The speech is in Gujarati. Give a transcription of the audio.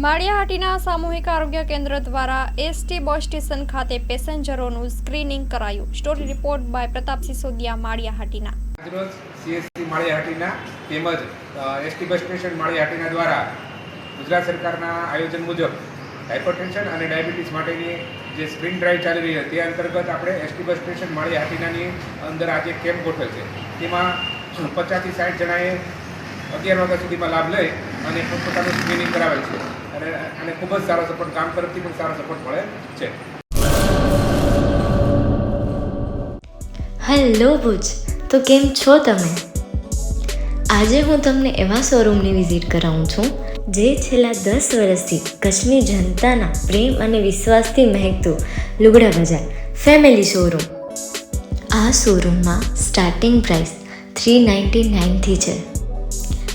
માળિયાહાટીના સામૂહિક આરોગ્ય કેન્દ્ર દ્વારા એસટી બસ સ્ટેશન ખાતે પેસેન્જરોનું સ્ક્રીનિંગ કરાયું. Story report by Pratap Sisodiya Maliyahatina. આજરોજ સીએસસી માળિયાહાટીના તેમજ એસટી બસ સ્ટેશન માળિયાહાટીના દ્વારા ગુજરાત સરકારના આયોજન મુજબ હાઇપરટેન્શન અને ડાયાબિટીસ માટેની જે સ્ક્રીન ડ્રાઈવ ચાલી રહી હતી તે અંતર્ગત આપણે એસટી બસ સ્ટેશન માળિયાહાટીનાની અંદર આજે કેમ્પ ગોઠવેલ છે. તેમાં પચાસથી સાઠ જણાએ અગિયાર વાગ્યા સુધીમાં લાભ લઈ અને પોતપોતાનું સ્ક્રીનિંગ કરાવેલ છે. અને અને ખૂબ જ સારો સપોર્ટ કામ તરફથી પણ સારો સપોર્ટ મળે છે. હેલો ભુજ, તો કેમ છો તમે? આજે હું તમને એવા શોરૂમની વિઝિટ કરાવું છું, જે છેલ્લા દસ વર્ષથી કચ્છની જનતાના પ્રેમ અને વિશ્વાસથી મહેકતું લુગડા બજાર ફેમિલી શોરૂમ આ શોરૂમમાં સ્ટાર્ટિંગ પ્રાઇસ થ્રી નાઇન્ટી નાઇનથી છે.